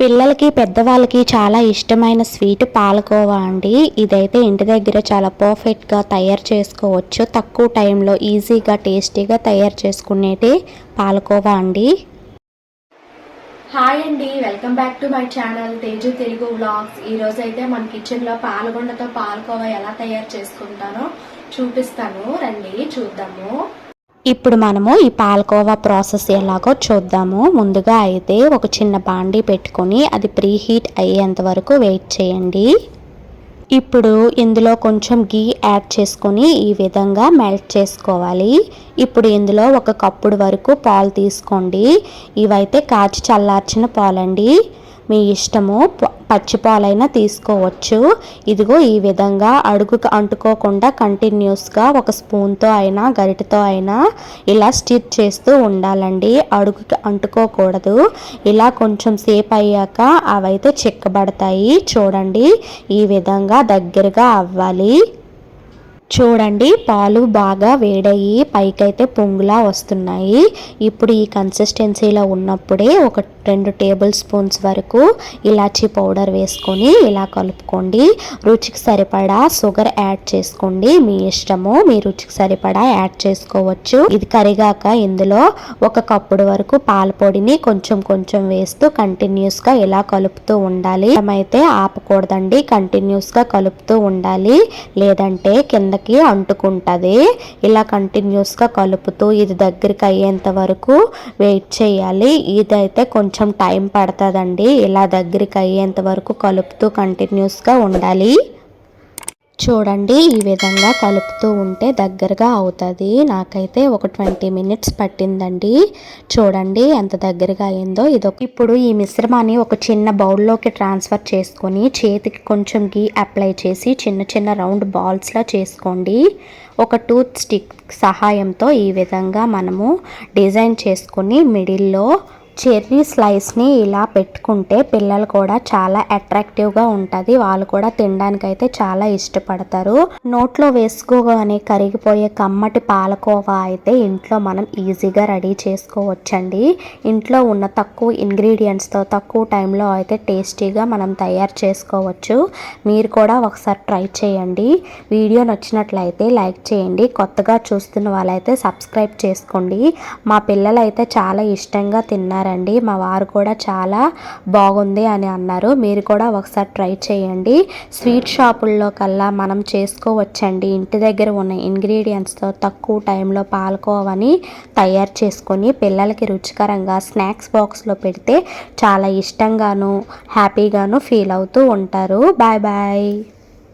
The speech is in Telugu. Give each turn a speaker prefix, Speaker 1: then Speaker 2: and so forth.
Speaker 1: పిల్లలకి పెద్దవాళ్ళకి చాలా ఇష్టమైన స్వీట్ పాలకోవా అండి. ఇదైతే ఇంటి దగ్గర చాలా పర్ఫెక్ట్గా తయారు చేసుకోవచ్చు. తక్కువ టైంలో ఈజీగా టేస్టీగా తయారు చేసుకునేది పాలకోవా అండి.
Speaker 2: హాయ్ అండి welcome back to my channel Teju Telugu vlogs ఈరోజు అయితే మన కిచెన్లో పాలగొండతో పాలకోవా ఎలా తయారు చేసుకుంటానో చూపిస్తాను. రండి చూద్దాము.
Speaker 1: ఇప్పుడు మనము ఈ పాలకోవా ప్రాసెస్ ఎలాగో చూద్దాము. ముందుగా అయితే ఒక చిన్న బాండీ పెట్టుకొని అది ప్రీ హీట్ అయ్యేంత వరకు వెయిట్ చేయండి. ఇప్పుడు ఇందులో కొంచెం గీ యాడ్ చేసుకొని ఈ విధంగా మెల్ట్ చేసుకోవాలి. ఇప్పుడు ఇందులో ఒక కప్పుడు వరకు పాలు తీసుకోండి. ఇవైతే కాచి చల్లార్చిన పాలండి. మీ ఇష్టము ప- పచ్చి పాలైనా తీసుకోవచ్చు. ఇదిగో ఈ విధంగా అడుగుకు అంటుకోకుండా కంటిన్యూస్గా ఒక స్పూన్తో అయినా గరిటతో అయినా ఇలా స్టిచ్ చేస్తూ ఉండాలండి. అడుగుకి అంటుకోకూడదు. ఇలా కొంచెం సేపు అయ్యాక అవైతే చిక్కబడతాయి. చూడండి ఈ విధంగా దగ్గరగా అవ్వాలి. చూడండి పాలు బాగా వేడయ్యి పైకైతే పొంగులా వస్తున్నాయి. ఇప్పుడు ఈ కన్సిస్టెన్సీలో ఉన్నప్పుడే ఒక రెండు టేబుల్ స్పూన్స్ వరకు ఇలాచీ పౌడర్ వేసుకొని ఇలా కలుపుకోండి. రుచికి సరిపడా షుగర్ యాడ్ చేసుకోండి. మీ ఇష్టము మీ రుచికి సరిపడా యాడ్ చేసుకోవచ్చు. ఇది కరిగాక ఇందులో ఒక కప్పుడు వరకు పాల పొడిని కొంచెం కొంచెం వేస్తూ కంటిన్యూస్గా ఇలా కలుపుతూ ఉండాలి. అయితే ఆపకూడదండి కంటిన్యూస్గా కలుపుతూ ఉండాలి. లేదంటే కిందకి అంటుకుంటది. ఇలా కంటిన్యూస్గా కలుపుతూ ఇది దగ్గరికి అయ్యేంత వరకు వెయిట్ చేయాలి. ఇదైతే కొంచెం కొంచెం టైం పడుతుందండి. ఇలా దగ్గరికి అయ్యేంత వరకు కలుపుతూ కంటిన్యూస్గా ఉండాలి. చూడండి ఈ విధంగా కలుపుతూ ఉంటే దగ్గరగా అవుతుంది. నాకైతే ఒక ట్వంటీ మినిట్స్ పట్టిందండి. చూడండి ఎంత దగ్గరగా అయిందో. ఇది ఇప్పుడు ఈ మిశ్రమాన్ని ఒక చిన్న బౌల్లోకి ట్రాన్స్ఫర్ చేసుకొని చేతికి కొంచెం గీ అప్లై చేసి చిన్న చిన్న రౌండ్ బాల్స్లా చేసుకోండి. ఒక టూత్ స్టిక్ సహాయంతో ఈ విధంగా మనము డిజైన్ చేసుకొని మిడిల్లో చెర్రీ స్లైస్ని ఇలా పెట్టుకుంటే పిల్లలు కూడా చాలా అట్రాక్టివ్గా ఉంటుంది. వాళ్ళు కూడా తినడానికి అయితే చాలా ఇష్టపడతారు. నోట్లో వేసుకోగానే కరిగిపోయే కమ్మటి పాలకోవా అయితే ఇంట్లో మనం ఈజీగా రెడీ చేసుకోవచ్చండి. ఇంట్లో ఉన్న తక్కువ ఇంగ్రీడియంట్స్తో తక్కువ టైంలో అయితే టేస్టీగా మనం తయారు చేసుకోవచ్చు. మీరు కూడా ఒకసారి ట్రై చేయండి. వీడియో నచ్చినట్లయితే లైక్ చేయండి. కొత్తగా చూస్తున్న వాళ్ళైతే సబ్స్క్రైబ్ చేసుకోండి. మా పిల్లలు అయితే చాలా ఇష్టంగా తిన్నారు తిన్నారండి మా వారు కూడా చాలా బాగుంది అని అన్నారు. మీరు కూడా ఒకసారి ట్రై చేయండి. స్వీట్ షాపుల్లో కల్లా మనం చేసుకోవచ్చండి. ఇంటి దగ్గర ఉన్న ఇంగ్రీడియంట్స్తో తక్కువ టైంలో పాలకోవని తయారు చేసుకొని పిల్లలకి రుచికరంగా స్నాక్స్ బాక్స్లో పెడితే చాలా ఇష్టంగాను హ్యాపీగాను ఫీల్ అవుతూ ఉంటారు. Bye bye.